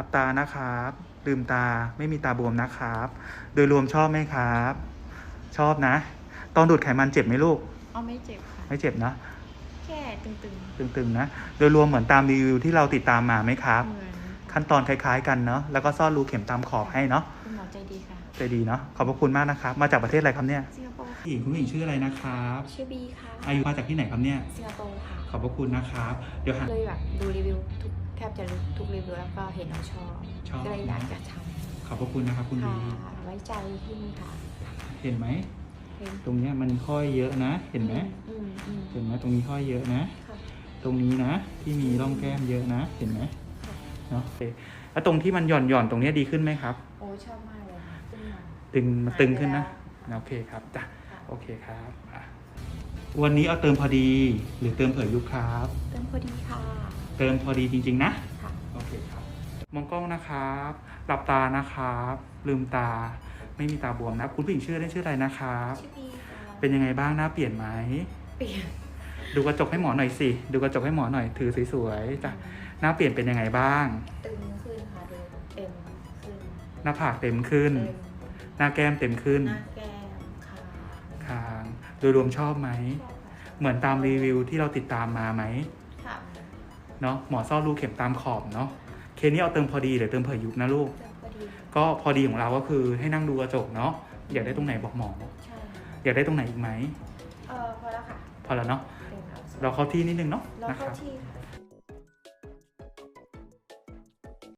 ลับตานะครับลืมตาไม่มีตาบวมนะครับ โดยรวมชอบไหมครับ ชอบนะ ตอนดูดไขมันเจ็บไหมลูกเอาไม่เจ็บค่ะ ไม่เจ็บนะแค่ตึงตึงๆนะ โดยรวมเหมือนตามรีวิวที่เราติดตามมาไหมครับๆเหมือนขั้นตอนคล้ายๆกันเนาะแล้วก็ซ่อนรูเข็มตามขอบให้เนาะคุณหมอใจดีค่ะใจดีเนาะขอบพระคุณมากนะครับ มาจากประเทศอะไรครับเนี่ยสิงคโปร์ผู้หญิงคุณผู้หญิงชื่ออะไรนะครับ ชื่อบีค่ะอายุมาจากที่ไหนครับเนี่ยสิงคโปร์ค่ะขอบพระคุณนะครับ เดี๋ยวหาเลยแบบดูรีวิวทุกแทบจะทุกรีวิวแล้วก็เห็นเราชอบชอบก็เลยอยากจะทขอบพระคุณนะครับคุณำดีค่ะไว้ใจที่นี่ค่ะ เห็นไหมเห็นตรงเนี้ยมันห้อยเยอะนะ เห็นไหมอืมอืมเห็นไหมตรงนี้ห้อยเยอะนะค่ะตรงนี้นะ ที่มีร่องแก้มเยอะนะ เห็นไหมค่ะเนาะโอเคแล้วตรงที่มันหย่อนหย่อนๆตรงเนี้ยดีขึ้นไหมครับ โอ้ชอบมากเลยค่ะขึ้นมาตึงมาตึงขึ้นนะหายไปแล้วโอเคครับจ้ะค่ะโอเคครับอะวันนี้เอาเติมพอดีหรือเติมเผื่อยุบครับเติม พอดีค่ะเติมพอดีจริง ๆ นะค่ะโอเคครับมองกล้องนะครับ หลับตานะครับ ลืมตา ไม่มีตาบวมนะ คุณผู้หญิงชื่อเล่นชื่ออะไรนะครับชื่อบีค่ะเป็นยังไงบ้างหน้าเปลี่ยนไหมเปลี่ยนดูกระจกให้หมอหน่อยสิดูกระจกให้หมอหน่อยถือสวยๆจ้ะหน้าเปลี่ยนเป็นยังไงบ้าง ตึงขึ้นค่ะดูเต็มขึ้นหน้าผากเต็มขึ้น เต็มหน้าแก้มเต็มขึ้นหน้าแก้มค่ะคางโดยรวมชอบไหมชอบค่ะเหมือนตามรีวิวที่เราติดตามมาไหมค่ะ เนาะหมอซ่อนรูเข็มตามขอบเนาะเคสนี้เอาเติมพอดีหรือเติมเผื่อยุบนะลูกเติมพอดีค่ะก็พอดีของเราก็คือให้นั่งดูกระจกเนาะอยากได้ตรงไหนบอกหมอ ใช่ค่ะอยากได้ตรงไหนอีกไหม เออพอแล้วค่ะพอแล้วเนาะเต็มแล้วเราเข้าที่นิดนึงเนาะเรานะคเข้ารับ ที่ค่ะ